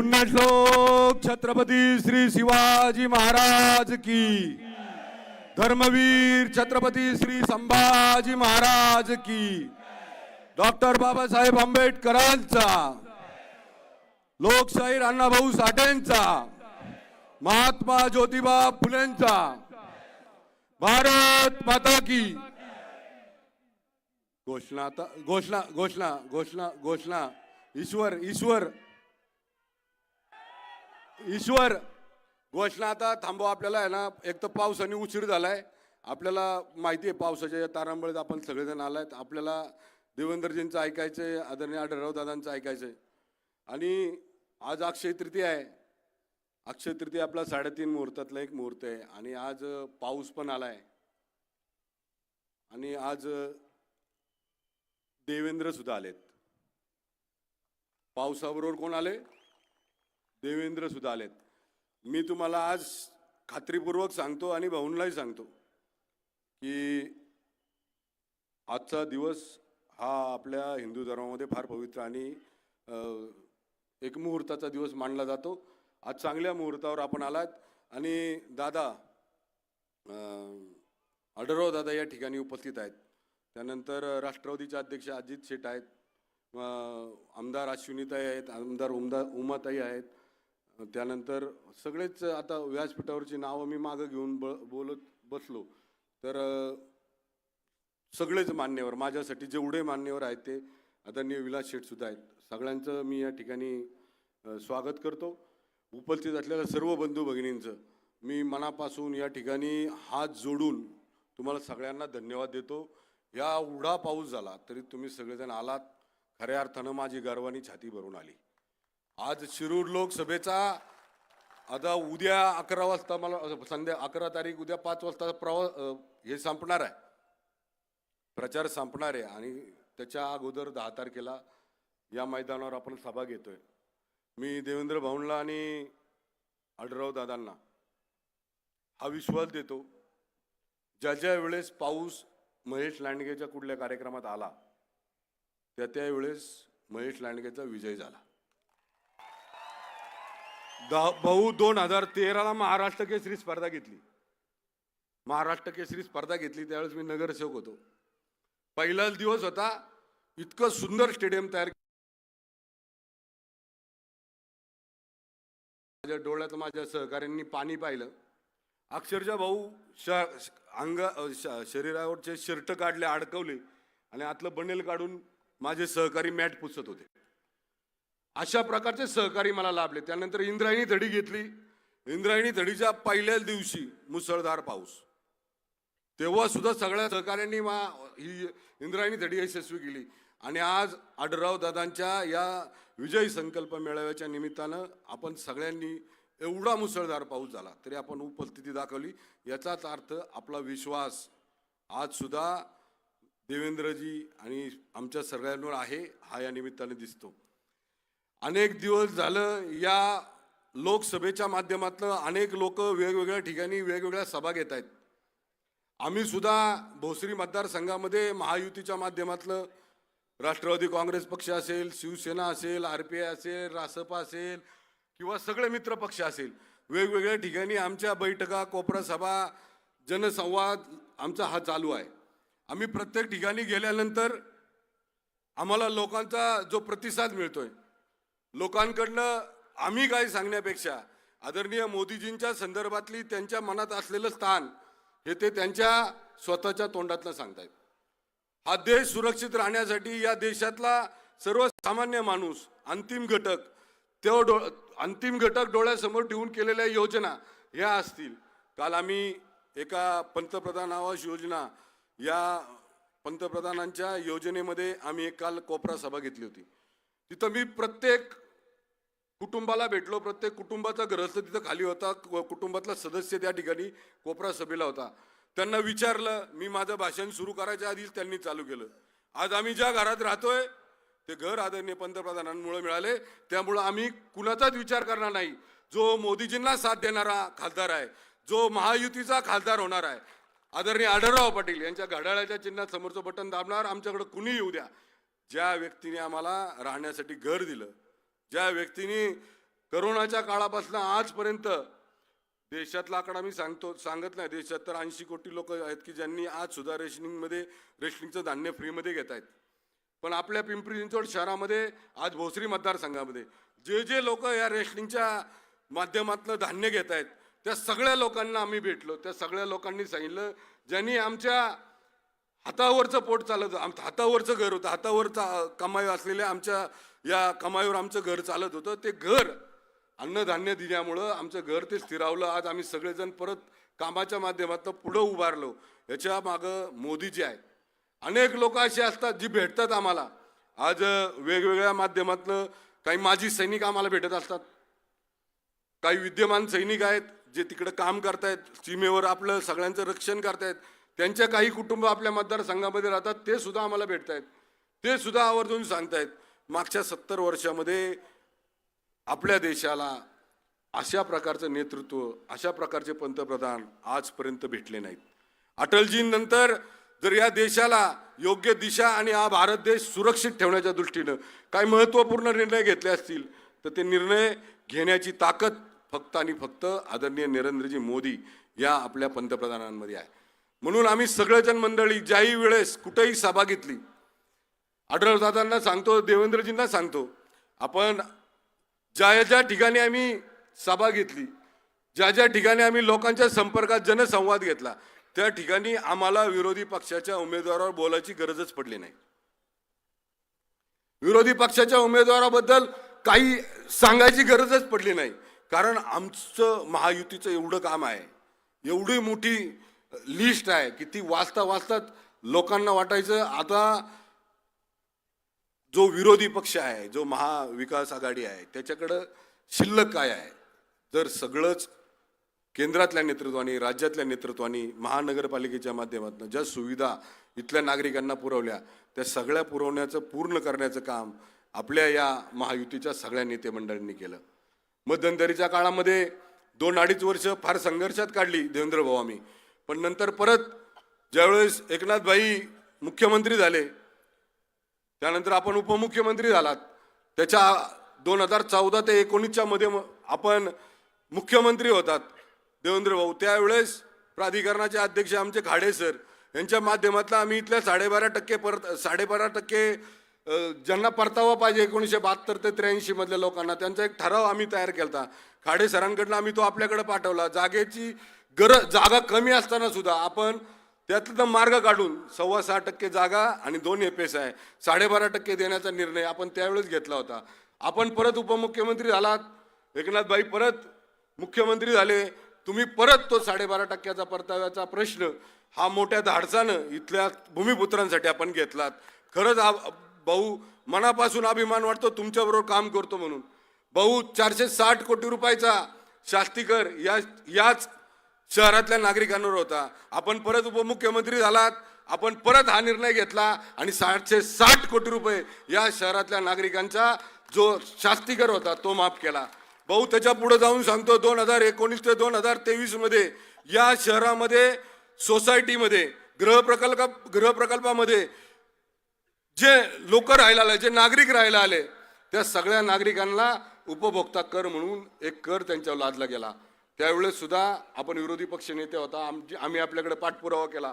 पुण्यश्लोक छत्रपती श्री शिवाजी महाराज की. धर्मवीर छत्रपती श्री संभाजी महाराज की. डॉक्टर बाबासाहेब आंबेडकरांचा. लोकशाहीर अण्णाभाऊ साठेंचा. महात्मा ज्योतिबा फुलेंचा. भारत माता की. घोषणा घोषणा घोषणा घोषणा घोषणा. ईश्वर ईश्वर. ईश्वर. घोषणा आता थांबवा आपल्याला आहे ना एक तर पावसाने उशीर झालाय. आपल्याला माहिती आहे पावसाच्या तारांबळीत आपण सगळेजण आलायत. आपल्याला देवेंद्रजींचं ऐकायचंय आदरणीय आढळराव दादांचं ऐकायचंय. आणि आज अक्षय तृतीया आहे. अक्षय तृतीया आपला साडेतीन मुहूर्तातला एक मुहूर्त आहे. आणि आज पाऊस पण आलाय. आणि आज देवेंद्र सुद्धा आलेत. पावसाबरोबर कोण आले? देवेंद्र सुद्धा आलेत मी तुम्हाला आज खात्रीपूर्वक सांगतो आणि भाऊंनाही सांगतो की आजचा दिवस हा आपल्या हिंदू धर्मामध्ये फार पवित्र आणि एक मुहूर्ताचा दिवस मानला जातो. आज चांगल्या मुहूर्तावर आपण आलात आणि दादा आढळराव दादा या ठिकाणी उपस्थित आहेत. त्यानंतर राष्ट्रवादीचे अध्यक्ष अजित शेट आहेत. आमदार अश्विनीताई आहेत आमदार उमदा उमाताई आहेत. त्यानंतर सगळेच आता व्यासपीठावरची नावं मी मागं घेऊन ब बोलत बसलो. तर सगळेच मान्यवर माझ्यासाठी जेवढे मान्यवर आहेत ते आदरणीय विलास शेठसुद्धा आहेत. सगळ्यांचं मी या ठिकाणी स्वागत करतो. उपस्थित असलेल्या सर्व बंधू भगिनींचं मी मनापासून या ठिकाणी हात जोडून तुम्हाला सगळ्यांना धन्यवाद देतो. या एवढा पाऊस झाला तरी तुम्ही सगळेजण आलात. खऱ्या अर्थानं माझी गर्वानी छाती भरून आली. आज शिरूर लोकसभेचा आता उद्या अकरा वाजता मला संध्या अकरा तारीख उद्या पाच वाजता प्रवास हे संपणार आहे. प्रचार संपणार आहे आणि त्याच्या अगोदर दहा तारखेला या मैदानावर आपण सभा घेतोय. मी देवेंद्र भाऊंला आणि आडराव दादांना हा विश्वास देतो. ज्या ज्या वेळेस पाऊस महेश लांडगेच्या कुठल्या कार्यक्रमात आला त्या त्या वेळेस महेश लांडगेचा विजय झाला. दा- भाऊ दोन हजार तेराला महाराष्ट्र केसरी स्पर्धा घेतली. महाराष्ट्र केसरी स्पर्धा घेतली त्यावेळेस मी नगरसेवक होतो. पहिलाच दिवस होता इतकं सुंदर स्टेडियम तयार माझ्या डोळ्यात माझ्या सहकाऱ्यांनी पाणी पाहिलं. अक्षरशः भाऊ श अंग शरीरावरचे शर्ट काढले अडकवले. आणि आतलं बनेल काढून माझे सहकारी मॅट पुसत होते. अशा प्रकारचे सहकारी मला लाभले. त्यानंतर इंद्रायणी धडी घेतली. इंद्रायणी धडीच्या पहिल्याच दिवशी मुसळधार पाऊस. तेव्हा सुद्धा सगळ्या सहकाऱ्यांनी मा ही इंद्रायणी धडी यशस्वी केली. आणि आज आडराव दादांच्या या विजयी संकल्प मेळाव्याच्या निमित्तानं आपण सगळ्यांनी एवढा मुसळधार पाऊस झाला तरी आपण उपस्थिती दाखवली. याचाच अर्थ आपला विश्वास आज सुद्धा देवेंद्रजी आणि आमच्या सगळ्यांवर आहे हा या निमित्ताने दिसतो. अनेक दिवस झालं या लोकसभेच्या माध्यमातनं अनेक लोक वेगवेगळ्या ठिकाणी वेगवेगळ्या सभा घेत आहेत. आम्ही सुद्धा भोसरी मतदारसंघामध्ये महायुतीच्या माध्यमातलं राष्ट्रवादी काँग्रेस पक्ष असेल शिवसेना असेल आर पी आय असेल रासपा असेल किंवा सगळे मित्र पक्ष असेल वेगवेगळ्या ठिकाणी आमच्या बैठका कोपरा सभा जनसंवाद आमचा हा चालू आहे. आम्ही प्रत्येक ठिकाणी गेल्यानंतर आम्हाला लोकांचा जो प्रतिसाद मिळतोय लोकांकडनं आम्ही काय सांगण्यापेक्षा आदरणीय मोदीजींच्या संदर्भातली त्यांच्या मनात असलेलं स्थान हे ते त्यांच्या स्वतःच्या तोंडातनं सांगतायत. हा देश सुरक्षित राहण्यासाठी या देशातला सर्वसामान्य माणूस अंतिम घटक तो डो अंतिम घटक डोळ्यासमोर ठेवून केलेल्या योजना ह्या असतील. काल आम्ही एका पंतप्रधान आवास योजना या पंतप्रधानांच्या योजनेमध्ये आम्ही एक काल कोपरा सभा घेतली होती. तिथं मी प्रत्येक कुटुंबाला भेटलो प्रत्येक कुटुंबाचा ग्रहस्थ तिथं खाली होता कुटुंबातला सदस्य त्या ठिकाणी कोपरा सभेला होता. त्यांना विचारलं मी माझं भाषण सुरू करायच्या आधीच त्यांनी चालू केलं. आज आम्ही ज्या घरात राहतोय ते घर आदरणीय पंतप्रधानांमुळे मिळाले. त्यामुळं आम्ही कुणाचाच विचार करणार नाही. जो मोदीजींना साथ देणारा खासदार आहे जो महायुतीचा खासदार होणार आहे आदरणीय आढळराव पाटील यांच्या घड्याळाच्या चिन्हात समोरचं बटन दाबणार आमच्याकडे कुणी येऊ द्या. ज्या व्यक्तीने आम्हाला राहण्यासाठी घर दिलं ज्या व्यक्तीने करोनाच्या काळापासून आजपर्यंत देशातला आकडा मी सांगतो सांगत नाही देशात तर ऐंशी कोटी लोक आहेत की ज्यांनी आज सुद्धा रेशनिंगमध्ये रेशनिंगचं धान्य फ्रीमध्ये घेत आहेत. पण आपल्या पिंपरी चिंचवड शहरामध्ये आज भोसरी मतदारसंघामध्ये जे जे लोक या रेशनिंगच्या माध्यमातलं धान्य घेत आहेत त्या सगळ्या लोकांना आम्ही भेटलो त्या सगळ्या लोकांनी सांगितलं ज्यांनी आमच्या हातावरचं पोट चालत आम हातावरचं घर होतं. हातावरचा कमाई असलेल्या आमच्या या कमाईवर आमचं घर चालत होतं. ते घर अन्नधान्य दिल्यामुळं आमचं घर ते स्थिरावलं. आज आम्ही सगळेजण परत कामाच्या माध्यमातून पुढं उभारलो. याच्या मागं मोदीजी आहे अनेक लोक अशी असतात जी भेटतात आम्हाला. आज वेगवेगळ्या माध्यमातनं काही माजी सैनिक आम्हाला भेटत असतात. काही विद्यमान सैनिक आहेत जे तिकडं काम करतायत. सीमेवर आपलं सगळ्यांचं रक्षण करतायत. त्यांच्या काही कुटुंब आपल्या मतदारसंघामध्ये राहतात ते सुद्धा आम्हाला आहेत ते सुद्धा आवर्जून सांगतायत मागच्या सत्तर वर्षामध्ये आपल्या देशाला अशा प्रकारचं नेतृत्व अशा प्रकारचे पंतप्रधान आजपर्यंत भेटले नाहीत. अटलजींनंतर जर या देशाला योग्य दिशा आणि हा भारत देश सुरक्षित ठेवण्याच्या दृष्टीनं काही महत्त्वपूर्ण निर्णय घेतले असतील तर ते निर्णय घेण्याची ताकद फक्त आणि फक्त आदरणीय नरेंद्रजी मोदी या आपल्या पंतप्रधानांमध्ये आहे. म्हणून आम्ही सगळेजण मंडळी ज्याही वेळेस कुठेही सभा घेतली आढळदादांना सांगतो देवेंद्रजींना सांगतो आपण ज्या ज्या ठिकाणी आम्ही सभा घेतली ज्या ज्या ठिकाणी आम्ही लोकांच्या संपर्कात जनसंवाद घेतला त्या ठिकाणी आम्हाला विरोधी पक्षाच्या उमेदवारावर बोलायची गरजच पडली नाही. विरोधी पक्षाच्या उमेदवाराबद्दल काही सांगायची गरजच पडली नाही कारण आमचं महायुतीचं एवढं काम आहे एवढी मोठी लिस्ट आहे. की ती वाचता वाचताच लोकांना वाटायचं. आता जो विरोधी पक्ष आहे जो महाविकास आघाडी आहे त्याच्याकडं शिल्लक काय आहे? जर सगळंच केंद्रातल्या नेतृत्वाने राज्यातल्या नेतृत्वाने महानगरपालिकेच्या माध्यमातून ज्या सुविधा इथल्या नागरिकांना पुरवल्या त्या सगळ्या पुरवण्याचं पूर्ण करण्याचं काम आपल्या या महायुतीच्या सगळ्या नेते मंडळींनी केलं. मध्यंतरीच्या काळामध्ये दोन अडीच वर्ष फार संघर्षात काढली देवेंद्र भाऊ आम्ही. पण नंतर परत ज्यावेळेस एकनाथभाई मुख्यमंत्री झाले त्यानंतर आपण उपमुख्यमंत्री झालात त्याच्या दोन हजार चौदा ते एकोणीसच्या मध्ये आपण मुख्यमंत्री होतात. देवेंद्र भाऊ त्यावेळेस प्राधिकरणाचे अध्यक्ष आमचे खाडे सर यांच्या माध्यमातला आम्ही इथल्या साडेबारा टक्के परत साडेबारा टक्के ज्यांना परतावा पाहिजे एकोणीसशे बहात्तर ते त्र्याऐंशी मधल्या लोकांना त्यांचा एक ठराव आम्ही तयार केला होता खाडे सरांकडनं आम्ही तो आपल्याकडे पाठवला. जागेची गरज जागा कमी असताना सुद्धा आपण त्यातलं मार्ग काढून सव्वा सहा टक्के जागा आणि दोन एपेस आहे. साडेबारा टक्के देण्याचा निर्णय आपण त्यावेळेस घेतला होता. आपण परत उपमुख्यमंत्री झालात. एकनाथभाई परत मुख्यमंत्री झाले. तुम्ही परत तो साडेबारा टक्क्याचा परताव्याचा प्रश्न हा मोठ्या धाडसानं इथल्या भूमिपुत्रांसाठी आपण घेतलात. खरंच आ- भाऊ मनापासून अभिमान वाटतो तुमच्याबरोबर काम करतो म्हणून. भाऊ चारशे साठ कोटी रुपयाचा शास्तीकर या याच शहरातल्या नागरिकांवर होता. आपण परत उपमुख्यमंत्री झालात आपण परत हा निर्णय घेतला आणि साठशे साठ कोटी रुपये या शहरातल्या नागरिकांचा जो शास्तीकर होता तो माफ केला. भाऊ त्याच्या पुढे जाऊन सांगतो दोन हजार एकोणीस ते दोन हजार तेवीसमध्ये या शहरामध्ये सोसायटीमध्ये गृहप्रकल्प गृहप्रकल्पामध्ये जे लोक राहायला आले जे नागरिक राहायला आले त्या सगळ्या नागरिकांना उपभोक्ता कर म्हणून एक कर त्यांच्यावर लादला गेला. त्यावेळेस सुद्धा आपण विरोधी पक्ष नेते होता. आमची आम्ही आपल्याकडे पाठपुरावा केला.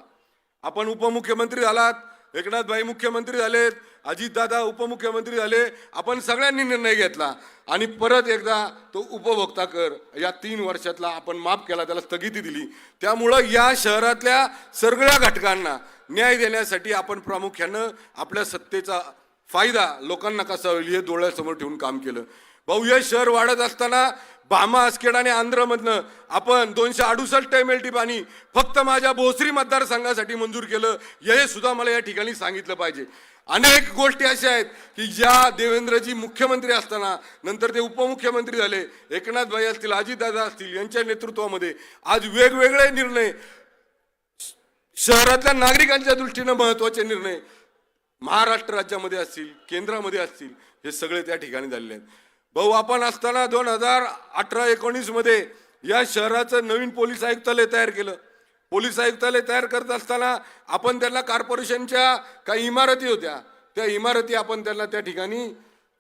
आपण उपमुख्यमंत्री झालात. एकनाथभाई मुख्यमंत्री झालेत. अजितदादा उपमुख्यमंत्री झाले. आपण सगळ्यांनी निर्णय घेतला. आणि परत एकदा तो उपभोक्ता कर या तीन वर्षातला आपण माफ केला त्याला स्थगिती दिली. त्यामुळं या शहरातल्या सगळ्या घटकांना न्याय देण्यासाठी आपण प्रामुख्यानं आपल्या सत्तेचा फायदा लोकांना कसा होईल हे डोळ्यासमोर ठेवून काम केलं. भाऊ हे शहर वाढत असताना भामा आसखेड आणि आंध्रमधनं आपण दोनशे अडुसष्ट एम एल टी पाणी फक्त माझ्या भोसरी मतदारसंघासाठी मंजूर केलं. हे सुद्धा मला या ठिकाणी सांगितलं पाहिजे. अनेक गोष्टी अशा आहेत की ज्या देवेंद्रजी मुख्यमंत्री असताना नंतर ते उपमुख्यमंत्री झाले एकनाथ भाई असतील अजितदादा असतील यांच्या नेतृत्वामध्ये आज वेगवेगळे निर्णय शहरातल्या नागरिकांच्या दृष्टीनं महत्त्वाचे निर्णय महाराष्ट्र राज्यामध्ये असतील केंद्रामध्ये असतील हे सगळे त्या ठिकाणी झालेले आहेत. भाऊ आपण असताना दोन हजार अठरा एकोणीसमध्ये या शहराचं नवीन पोलीस आयुक्तालय तयार केलं. पोलीस आयुक्तालय तयार करत असताना आपण त्यांना कॉर्पोरेशनच्या काही इमारती होत्या. त्या इमारती आपण त्यांना त्या ठिकाणी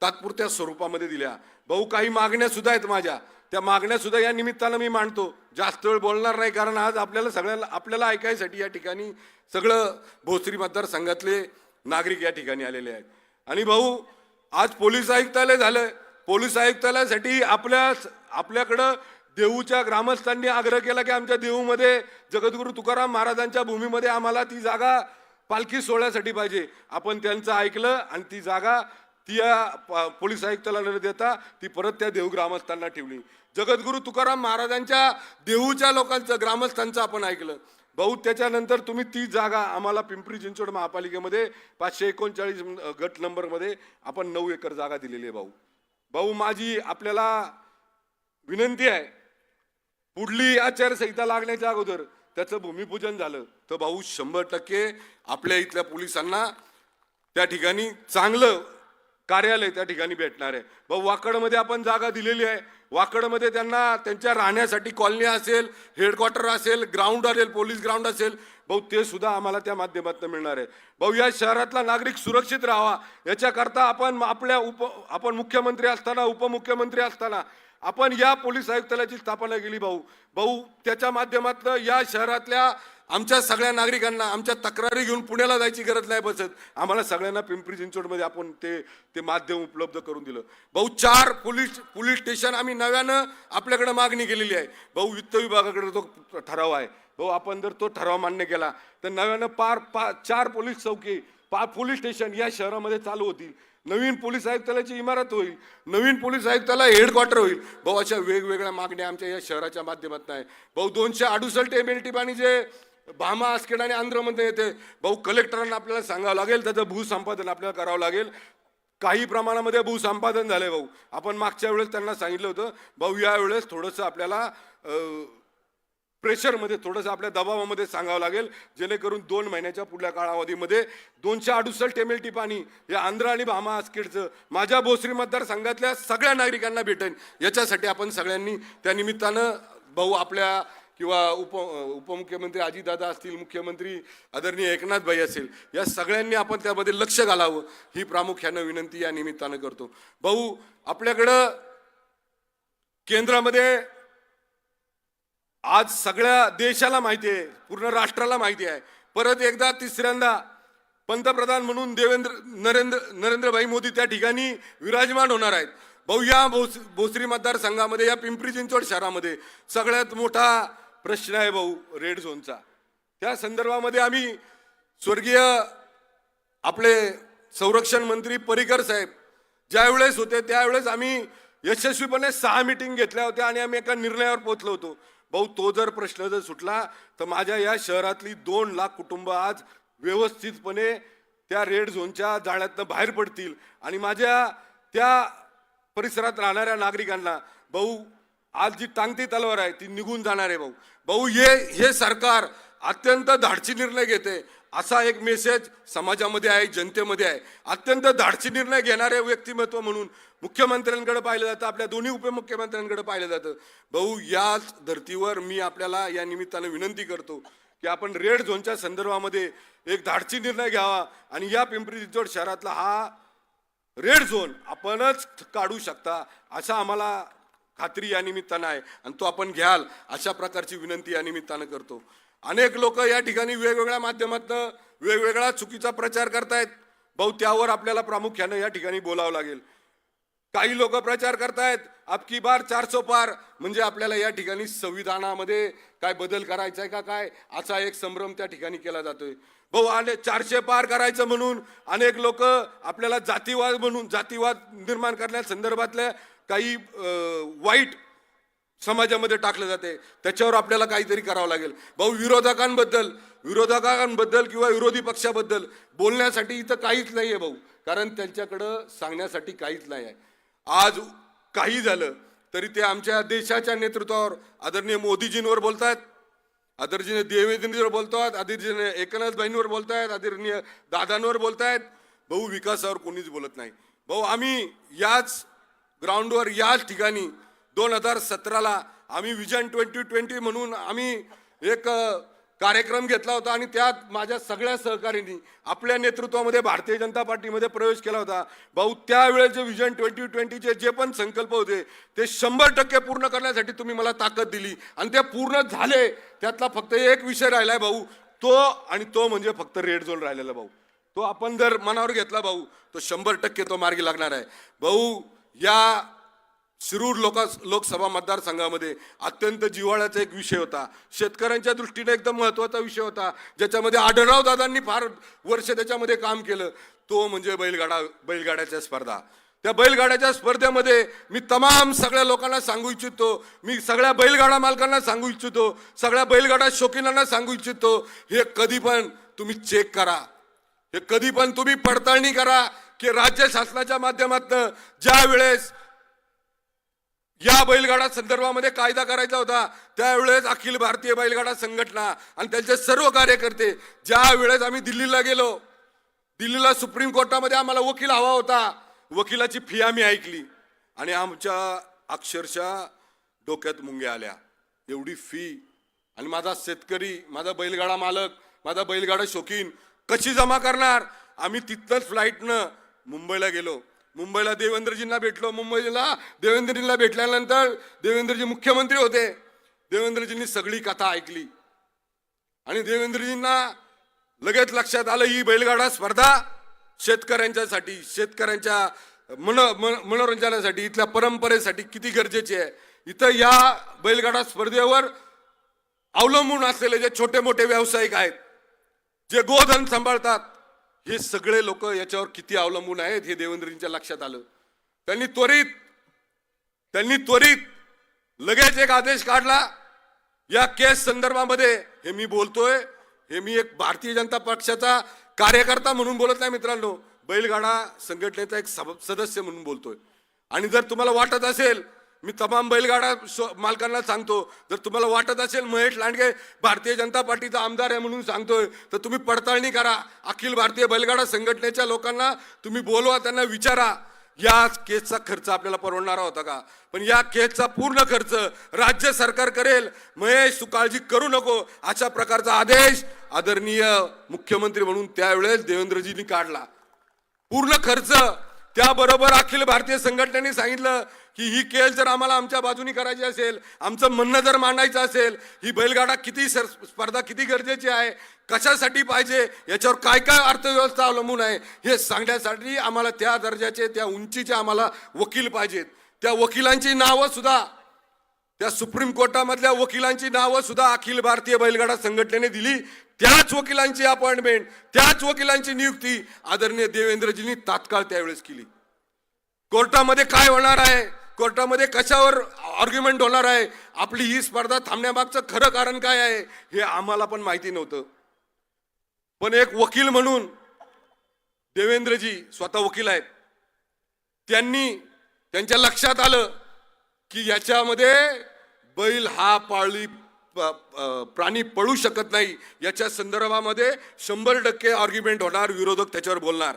तात्पुरत्या स्वरूपामध्ये दिल्या. भाऊ काही मागण्या सुद्धा आहेत माझ्या. त्या मागण्या सुद्धा या निमित्तानं मी मांडतो. जास्त वेळ बोलणार नाही कारण आज आपल्याला सगळ्याला आपल्याला ऐकायसाठी या ठिकाणी सगळं भोसरी मतदारसंघातले नागरिक या ठिकाणी आलेले आहेत. आणि भाऊ आज पोलीस आयुक्तालय झालं पोलीस आयुक्तालयासाठी आपल्या आपल्याकडं देऊच्या ग्रामस्थांनी आग्रह केला की आमच्या देऊमध्ये जगद्गुरू तुकाराम महाराजांच्या भूमीमध्ये आम्हाला ती जागा पालखी सोहळ्यासाठी पाहिजे. आपण त्यांचं ऐकलं आणि ती जागा ती या प- पोलीस आयुक्ताला न देता ती परत त्या देऊ ग्रामस्थांना ठेवली. जगद्गुरू तुकाराम महाराजांच्या देऊच्या लोकांचं ग्रामस्थांचं आपण ऐकलं. भाऊ त्याच्यानंतर तुम्ही ती जागा आम्हाला पिंपरी चिंचवड महापालिकेमध्ये पाचशे एकोणचाळीस गट नंबरमध्ये आपण नऊ एकर जागा दिलेली आहे भाऊ. भाऊ माझी आपल्याला विनंती आहे पुढली आचारसंहिता लागण्याच्या अगोदर त्याचं भूमिपूजन झालं. तर भाऊ शंभर टक्के आपल्या इथल्या पोलिसांना त्या ठिकाणी चांगलं कार्यालय त्या ठिकाणी भेटणार आहे. भाऊ वाकडमध्ये आपण जागा दिलेली आहे. वाकडमध्ये त्यांना त्यांच्या राहण्यासाठी कॉलनी असेल हेडक्वार्टर असेल ग्राउंड असेल पोलीस ग्राउंड असेल भाऊ ते सुद्धा आम्हाला त्या माध्यमातून मिळणार आहे. भाऊ या शहरातला नागरिक सुरक्षित राहावा. याच्याकरता आपण आपल्या उप आपण मुख्यमंत्री असताना उपमुख्यमंत्री असताना आपण या पोलीस आयुक्तालयाची स्थापना केली भाऊ. भाऊ त्याच्या माध्यमातून या शहरातल्या आमच्या सगळ्या नागरिकांना आमच्या तक्रारी घेऊन पुण्याला जायची गरज नाही बसत. आम्हाला सगळ्यांना पिंपरी चिंचवडमध्ये आपण ते ते माध्यम उपलब्ध करून दिलं. भाऊ चार पोलीस पोलीस स्टेशन आम्ही नव्यानं आपल्याकडे मागणी केलेली आहे. भाऊ वित्त विभागाकडे तो ठराव आहे. भाऊ आपण जर तो ठराव मान्य केला तर नव्यानं पार पा चार पोलीस चौकी पा पोलीस स्टेशन या शहरामध्ये चालू होतील. नवीन पोलीस आयुक्तालयाची इमारत होईल. नवीन पोलीस आयुक्ताला हेडक्वार्टर होईल. भाऊ अशा वेगवेगळ्या मागण्या आमच्या या शहराच्या माध्यमातून आहे. भाऊ दोनशे अडुसष्ट एम एल टी पाणी जे भामा आसखेड आणि आंध्रमध्ये येते. भाऊ कलेक्टरांना आपल्याला सांगावं लागेल त्याचं भूसंपादन आपल्याला करावं लागेल. काही प्रमाणामध्ये भूसंपादन झालंय भाऊ. आपण मागच्या वेळेस त्यांना सांगितलं होतं भाऊ यावेळेस थोडंसं आपल्याला प्रेशरमध्ये थोडंसं आपल्या दबावामध्ये सांगावं लागेल. जेणेकरून दोन महिन्याच्या पुढल्या कालावधीमध्ये दोनशे अडुसष्ट एम एल टी पाणी या आंध्र आणि भामा आसखेडचं माझ्या भोसरी मतदारसंघातल्या सगळ्या नागरिकांना भेटेल याच्यासाठी आपण सगळ्यांनी त्या निमित्तानं भाऊ आपल्या किंवा उप उपमुख्यमंत्री अजितदादा असतील मुख्यमंत्री आदरणीय एकनाथ भाई असेल या सगळ्यांनी आपण त्यामध्ये लक्ष घालावं ही प्रामुख्यानं विनंती या निमित्तानं करतो. भाऊ आपल्याकडं केंद्रामध्ये आज सगळ्या देशाला माहिती आहे पूर्ण राष्ट्राला माहिती आहे. परत एकदा तिसऱ्यांदा पंतप्रधान म्हणून देवेंद्र नरेंद्र नरेंद्रभाई मोदी त्या ठिकाणी विराजमान होणार आहेत. भाऊ या भोस भोसरी मतदारसंघामध्ये या पिंपरी चिंचवड शहरामध्ये सगळ्यात मोठा प्रश्न आहे भाऊ रेड झोनचा त्या संदर्भामध्ये आम्ही स्वर्गीय आपले संरक्षण मंत्री परिकर साहेब ज्यावेळेस होते त्यावेळेस आम्ही यशस्वीपणे सहा मिटिंग घेतल्या होत्या आणि आम्ही एका निर्णयावर पोहोचलो होतो. भाऊ तो जर प्रश्न जर सुटला तर माझ्या या शहरातली दोन लाख कुटुंब आज व्यवस्थितपणे त्या रेड झोनच्या जाळ्यातनं बाहेर पडतील. आणि माझ्या त्या परिसरात राहणाऱ्या नागरिकांना भाऊ आज जी टांगती तलवार आहे ती निघून जाणार आहे भाऊ. भाऊ हे हे सरकार अत्यंत धाडसी निर्णय घेते. असा एक मेसेज समाजामध्ये आहे जनतेमध्ये आहे. अत्यंत धाडसी निर्णय घेणारे व्यक्तिमत्व म्हणून मुख्यमंत्र्यांकडे पाहिलं जातं आपल्या दोन्ही उपमुख्यमंत्र्यांकडे पाहिलं जातं. भाऊ याच धर्तीवर मी आपल्याला या निमित्तानं विनंती करतो की आपण रेड झोनच्या संदर्भामध्ये एक धाडसी निर्णय घ्यावा आणि या पिंपरी चिंचवड शहरातला हा रेड झोन आपणच काढू शकता असा आम्हाला खात्री या निमित्तानं आहे. आणि तो आपण घ्याल अशा प्रकारची विनंती या निमित्तानं करतो. अनेक लोक या ठिकाणी वेगवेगळ्या माध्यमातनं वेगवेगळा चुकीचा प्रचार करतायत. भाऊ त्यावर आपल्याला प्रामुख्यानं या ठिकाणी बोलावं लागेल. काही लोक प्रचार करतायत अबकी बार चारसो पार. म्हणजे आपल्याला या ठिकाणी संविधानामध्ये काय बदल करायचा आहे का काय? असा एक संभ्रम त्या ठिकाणी केला जातोय. भाऊ आले चारशे पार करायचं म्हणून अनेक लोक आपल्याला जातीवाद म्हणून जातीवाद निर्माण करण्या संदर्भातल्या काही वाईट समाजामध्ये टाकलं जाते. त्याच्यावर आपल्याला काहीतरी करावं लागेल. भाऊ विरोधकांबद्दल विरोधकांबद्दल किंवा विरोधी पक्षाबद्दल बोलण्यासाठी इथं काहीच नाही आहे भाऊ. कारण त्यांच्याकडं सांगण्यासाठी काहीच नाही आहे आज काही झालं तरी ते आमच्या देशाच्या नेतृत्वावर आदरणीय मोदीजींवर बोलतात आदरणीय देवेंद्रजींवर बोलतात आदरणीय एकनाथ भाईंवर बोलतायत आदरणीय दादांवर बोलतायत. भाऊ विकासावर कोणीच बोलत नाही. भाऊ आम्ही याच ग्राउंडवर याच ठिकाणी दोन हजार सतराला आम्ही विजन ट्वेंटी ट्वेंटी म्हणून आम्ही एक कार्यक्रम घेतला होता आणि त्यात माझ्या सगळ्या सहकाऱ्यांनी आपल्या नेतृत्वामध्ये भारतीय जनता पार्टीमध्ये प्रवेश केला होता. भाऊ त्यावेळेचे विजन ट्वेंटी ट्वेंटीचे जे पण संकल्प होते ते शंभर टक्के पूर्ण करण्यासाठी तुम्ही मला ताकद दिली. आणि ते पूर्ण झाले त्यातला फक्त एक विषय राहिलाय भाऊ तो आणि तो म्हणजे फक्त रेड झोन राहिलेला भाऊ. तो आपण जर मनावर घेतला भाऊ तो शंभर टक्के तो मार्गी लागणार आहे. भाऊ या शिरूर लोक लोकसभा मतदारसंघामध्ये अत्यंत जिव्हाळ्याचा एक विषय होता. शेतकऱ्यांच्या दृष्टीने एकदम महत्त्वाचा विषय होता. ज्याच्यामध्ये आढळराव दादांनी फार वर्ष त्याच्यामध्ये काम केलं. तो म्हणजे बैलगाडा बैलगाड्याच्या स्पर्धा. त्या बैलगाड्याच्या स्पर्धेमध्ये मी तमाम सगळ्या लोकांना सांगू इच्छितो. मी सगळ्या बैलगाडा मालकांना सांगू इच्छितो. सगळ्या बैलगाडा शौकीनांना सांगू इच्छितो. हे कधी पण तुम्ही चेक करा. हे कधी पण तुम्ही पडताळणी करा. की राज्य शासनाच्या माध्यमातून ज्या वेळेस या बैलगाडा संदर्भामध्ये कायदा करायचा होता त्यावेळेस अखिल भारतीय बैलगाडा संघटना आणि त्यांचे सर्व कार्यकर्ते ज्या वेळेस आम्ही दिल्लीला गेलो दिल्लीला सुप्रीम कोर्टामध्ये आम्हाला वकील हवा होता वकिलाची फी आम्ही ऐकली आणि आमच्या अक्षरशः डोक्यात मुंग्या आल्या. एवढी फी आणि माझा शेतकरी माझा बैलगाडा मालक माझा बैलगाडा शौकीन कशी जमा करणार? आम्ही तिथनंच फ्लाईटनं मुंबईला गेलो. मुंबईला देवेंद्रजींना भेटलो. मुंबईला देवेंद्रजींना भेटल्यानंतर देवेंद्रजी मुख्यमंत्री होते. देवेंद्रजींनी सगळी कथा ऐकली. आणि देवेंद्रजींना लगेच लक्षात आलं ही बैलगाडा स्पर्धा शेतकऱ्यांच्यासाठी शेतकऱ्यांच्या मन मनोरंजनासाठी इथल्या परंपरेसाठी किती गरजेची आहे. इथं या बैलगाडा स्पर्धेवर अवलंबून असलेले जे छोटे मोठे व्यावसायिक आहेत जे गोधन सांभाळतात हे सगळे लोक याच्यावर किती अवलंबून आहेत हे देवेंद्रजींच्या लक्षात आलं. त्यांनी त्वरित त्यांनी त्वरित लगेच एक आदेश काढला. या केस संदर्भामध्ये हे मी बोलतोय हे मी एक भारतीय जनता पक्षाचा कार्यकर्ता म्हणून बोलत नाही मित्रांनो. बैलगाडा संघटनेचा एक सदस्य म्हणून बोलतोय. आणि जर तुम्हाला वाटत असेल मी तमाम बैलगाडा मालकांना सांगतो जर तुम्हाला वाटत असेल महेश लांडगे भारतीय जनता पार्टीचा आमदार आहे म्हणून सांगतोय तर तुम्ही पडताळणी करा. अखिल भारतीय बैलगाडा संघटनेच्या लोकांना तुम्ही बोलवा त्यांना विचारा. या केसचा खर्च आपल्याला परवडणारा होता का? पण या केसचा पूर्ण खर्च राज्य सरकार करेल. महेश तू काळजी करू नको. अशा प्रकारचा आदेश आदरणीय मुख्यमंत्री म्हणून त्यावेळेस देवेंद्रजींनी काढला. पूर्ण खर्च त्याबरोबर अखिल भारतीय संघटनेने सांगितलं की ही केस जर आम्हाला आमच्या बाजूनी करायची असेल आमचं म्हणणं जर मांडायचं असेल ही बैलगाडा किती सर स्पर्धा किती गरजेची आहे कशासाठी पाहिजे याच्यावर काय काय अर्थव्यवस्था अवलंबून आहे हे सांगण्यासाठी आम्हाला त्या दर्जाचे त्या उंचीचे आम्हाला वकील पाहिजेत. त्या वकिलांची नावं सुद्धा त्या सुप्रीम कोर्टामधल्या वकिलांची नावं सुद्धा अखिल भारतीय बैलगाडा संघटनेने दिली. त्याच वकिलांची अपॉइंटमेंट त्याच वकिलांची नियुक्ती आदरणीय देवेंद्रजींनी तात्काळ त्यावेळेस केली. कोर्टामध्ये काय होणार आहे? कोर्टामध्ये कशावर आर्ग्युमेंट होणार आहे? आपली ही स्पर्धा थांबण्यामागचं खरं कारण काय आहे? हे आम्हाला पण माहिती नव्हतं. पण एक वकील म्हणून देवेंद्रजी स्वतः वकील आहेत. त्यांनी त्यांच्या लक्षात आलं की याच्यामध्ये बैल हा पाळी प- प्राणी पळू शकत नाही. याच्या संदर्भामध्ये शंभर टक्के आर्ग्युमेंट होणार विरोधक त्याच्यावर बोलणार.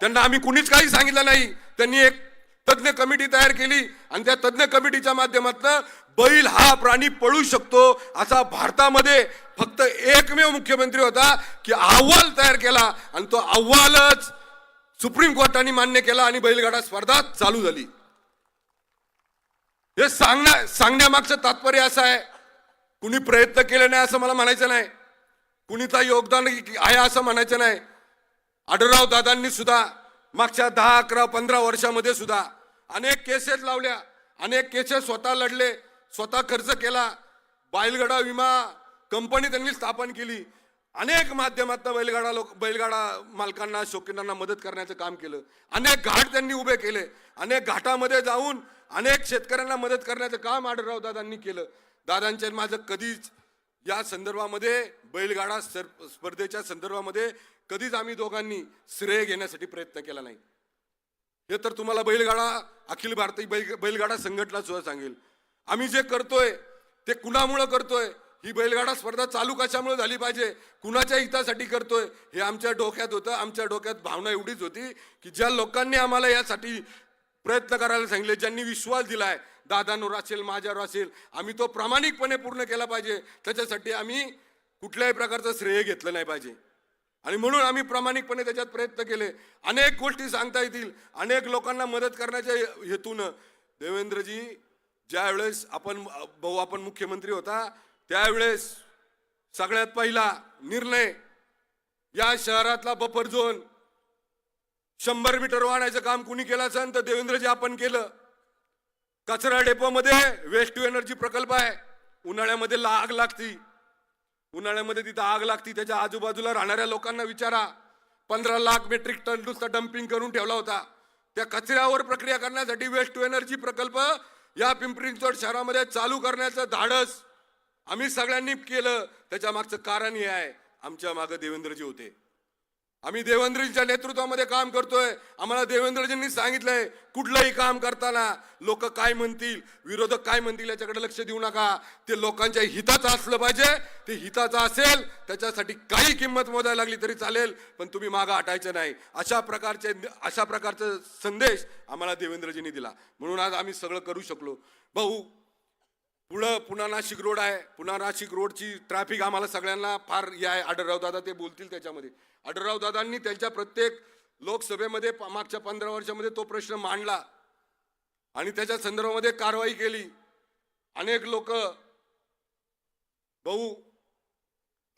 त्यांना आम्ही कुणीच काही सांगितलं नाही. त्यांनी एक तज्ज्ञ कमिटी तयार केली आणि त्या तज्ज्ञ कमिटीच्या माध्यमातून बैल हा प्राणी पळू शकतो असा भारतामध्ये फक्त एकमेव मुख्यमंत्री होता की अहवाल तयार केला आणि तो अहवालच सुप्रीम कोर्टाने मान्य केला आणि बैलगाडा स्पर्धा चालू झाली. हे सांगण्या सांगण्यामागचं तात्पर्य असं आहे. कुणी प्रयत्न केले नाही असं मला म्हणायचं नाही. कुणीचा योगदान आहे असं म्हणायचं नाही. आढळराव दादांनी सुद्धा मागच्या दहा अकरा पंधरा वर्षामध्ये सुद्धा अनेक केसेस लावल्या अनेक केसेस स्वतः लढले स्वतः खर्च केला. बैलगाडा विमा कंपनी त्यांनी स्थापन केली. अनेक माध्यमातून बैलगाडा लोक बैलगाडा मालकांना शौकीनांना मदत करण्याचं काम केलं. अनेक घाट त्यांनी उभे केले. अनेक घाटामध्ये जाऊन अनेक शेतकऱ्यांना मदत करण्याचं काम आढळराव दादांनी केलं. दादांच्या माझं कधीच या संदर्भामध्ये बैलगाडा सर स्पर्धेच्या संदर्भामध्ये कधीच आम्ही दोघांनी श्रेय घेण्यासाठी प्रयत्न केला नाही. हे तर तुम्हाला बैलगाडा अखिल भारतीय बैल बैलगाडा संघटना सुद्धा सांगेल. आम्ही जे करतोय ते कुणामुळं करतोय? ही बैलगाडा स्पर्धा चालू कशामुळे झाली पाहिजे? कुणाच्या हितासाठी करतोय? हे आमच्या डोक्यात होतं. आमच्या डोक्यात भावना एवढीच होती की ज्या लोकांनी आम्हाला यासाठी प्रयत्न करायला सांगितले ज्यांनी विश्वास दिलाय दादांवर असेल माझ्यावर असेल आम्ही तो प्रामाणिकपणे पूर्ण केला पाहिजे. त्याच्यासाठी आम्ही कुठल्याही प्रकारचं श्रेय घेतलं नाही पाहिजे. आणि म्हणून आम्ही प्रामाणिकपणे त्याच्यात प्रयत्न केले. अनेक गोष्टी सांगता येतील. अनेक लोकांना मदत करण्याच्या हेतून देवेंद्रजी ज्यावेळेस आपण भाऊ आपण मुख्यमंत्री होता त्यावेळेस सगळ्यात पहिला निर्णय या शहरातला बफर झोन शंभर मीटर वाहण्याचं काम कुणी केलं असेल तर देवेंद्रजी आपण केलं. कचरा डेपोमध्ये वेस्ट टू एनर्जी प्रकल्प आहे. उन्हाळ्यामध्ये लाग लागती. उन्हाळ्यामध्ये तिथं आग लागती त्याच्या आजूबाजूला राहणाऱ्या लोकांना विचारा. पंधरा लाख मेट्रिक टन नुसतं डम्पिंग करून ठेवला होता. त्या कचऱ्यावर प्रक्रिया करण्यासाठी वेस्ट टू एनर्जी प्रकल्प या पिंपरी चिंचवड शहरामध्ये चालू करण्याचं धाडस आम्ही सगळ्यांनी केलं. त्याच्या मागचं कारण हे आहे. आमच्या मागं देवेंद्रजी होते. आम्ही देवेंद्रजीच्या नेतृत्वामध्ये काम करतोय. आम्हाला देवेंद्रजींनी सांगितलंय कुठलंही काम करताना लोक काय म्हणतील विरोधक काय म्हणतील याच्याकडे लक्ष देऊ नका. ते लोकांच्या हिताचं असलं पाहिजे. ते हिताचं असेल त्याच्यासाठी काही किंमत मोजायला लागली तरी चालेल पण तुम्ही मागं हटायचं नाही. अशा प्रकारचे अशा प्रकारचा संदेश आम्हाला देवेंद्रजींनी दिला. म्हणून आज आम्ही सगळं करू शकलो. भाऊ पुढं पुन्हा नाशिक रोड आहे. पुन्हा नाशिक रोडची ट्रॅफिक आम्हाला सगळ्यांना फार हे आहे. आढळराव दादा ते बोलतील त्याच्यामध्ये. आढळराव दादांनी त्यांच्या प्रत्येक लोकसभेमध्ये मागच्या पंधरा वर्षामध्ये तो प्रश्न मांडला. आणि त्याच्या संदर्भामध्ये कारवाई केली. अनेक लोक भाऊ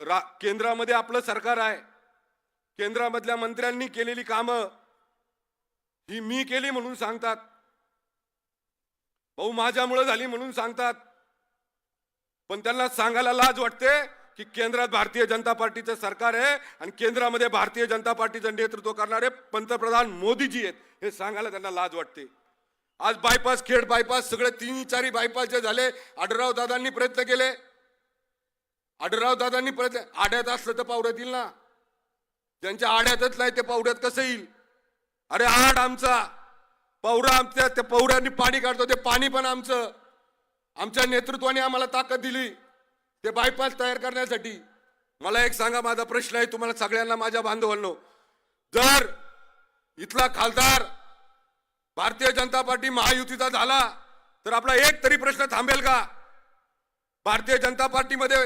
रा केंद्रामध्ये आपलं सरकार आहे. केंद्रामधल्या मंत्र्यांनी केलेली कामं ही मी केली म्हणून सांगतात. भाऊ माझ्यामुळं झाली म्हणून सांगतात. पण त्यांना सांगायला लाज वाटते की केंद्रात भारतीय जनता पार्टीचं सरकार आहे आणि केंद्रामध्ये भारतीय जनता पार्टीचं नेतृत्व करणारे पंतप्रधान मोदीजी आहेत हे सांगायला त्यांना लाज वाटते. आज बायपास खेड बायपास सगळे तीन चारी बायपास जे झाले. आढळराव दादांनी प्रयत्न केले. आढळराव दादांनी प्रयत्न आड्यात असलं तर पावड्यात येईल ना? ज्यांच्या आड्यातच नाही ते पावड्यात कसं येईल? अरे आड आमचा. पौरा आमच्या त्या पौऱ्यांनी पाणी काढतो ते पाणी पण आमचं. आमच्या नेतृत्वाने आम्हाला ताकद दिली. ते बायपास तयार करण्यासाठी. मला एक सांगा माझा प्रश्न आहे तुम्हाला सगळ्यांना माझ्या बांधवांनो. जर इथला खासदार भारतीय जनता पार्टी महायुतीचा झाला तर आपला एक तरी प्रश्न थांबेल का? भारतीय जनता पार्टीमध्ये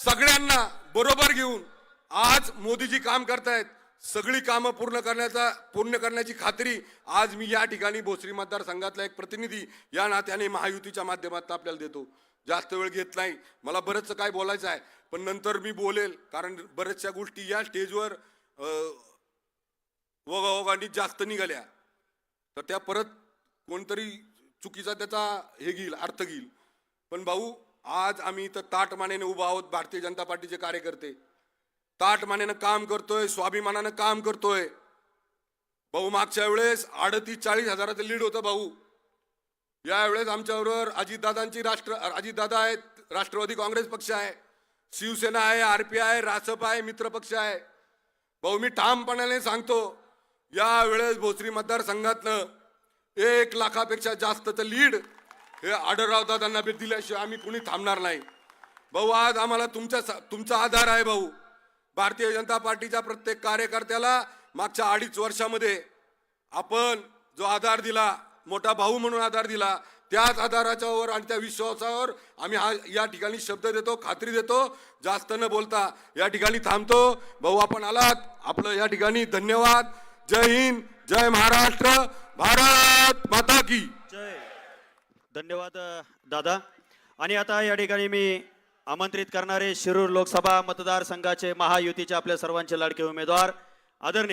सगळ्यांना बरोबर घेऊन आज मोदीजी काम करतायत. सगळी कामं पूर्ण करण्याचा पूर्ण करण्याची खात्री आज मी या ठिकाणी भोसरी मतदारसंघातला एक प्रतिनिधी या नात्याने महायुतीच्या माध्यमातून आपल्याला देतो. जास्त वेळ घेत नाही. मला बरंचसं काय बोलायचं आहे पण नंतर मी बोलेल कारण बऱ्याचशा गोष्टी या स्टेजवर वगावगांनी जास्त निघाल्या. तर त्या परत कोणतरी चुकीचा त्याचा हे घेईल अर्थ घेईल. पण भाऊ आज आम्ही इथं ताटमानेने उभा आहोत भारतीय जनता पार्टीचे कार्यकर्ते. ताटमानेनं काम करतोय स्वाभिमानानं काम करतोय. भाऊ मागच्या वेळेस अडतीस चाळीस हजाराचं लीड होतं भाऊ. यावेळेस आमच्याबरोबर अजितदादांची राष्ट्र अजितदादा आहेत राष्ट्रवादी काँग्रेस पक्ष आहे शिवसेना आहे आर पी आहे रासप आहे मित्र पक्ष आहे. भाऊ मी ठामपणाने सांगतो यावेळेस भोसरी मतदारसंघातनं एक लाखापेक्षा जास्तचं लीड हे आढळराव दादांना भेट दिल्याशिवाय आम्ही कुणी थांबणार नाही. भाऊ आज आम्हाला तुमच्या तुमचा आधार आहे भाऊ. भारतीय जनता पार्टीच्या प्रत्येक कार्यकर्त्याला मागच्या अडीच वर्षामध्ये आपण जो आधार दिला मोठा भाऊ म्हणून आधार दिला त्याच आधाराच्यावर आणि त्या विश्वासावर आम्ही हा या ठिकाणी शब्द देतो खात्री देतो जास्त न बोलता या ठिकाणी थांबतो. भाऊ आपण आलात. आपलं या ठिकाणी धन्यवाद. जय हिंद जय महाराष्ट्र भारत माता की. जय. धन्यवाद दादा. आणि आता या ठिकाणी मी आमंत्रित करणारे शिरूर लोकसभा मतदारसंघाचे महायुतीचे आपल्या सर्वांचे लाडके उमेदवार आदरणीय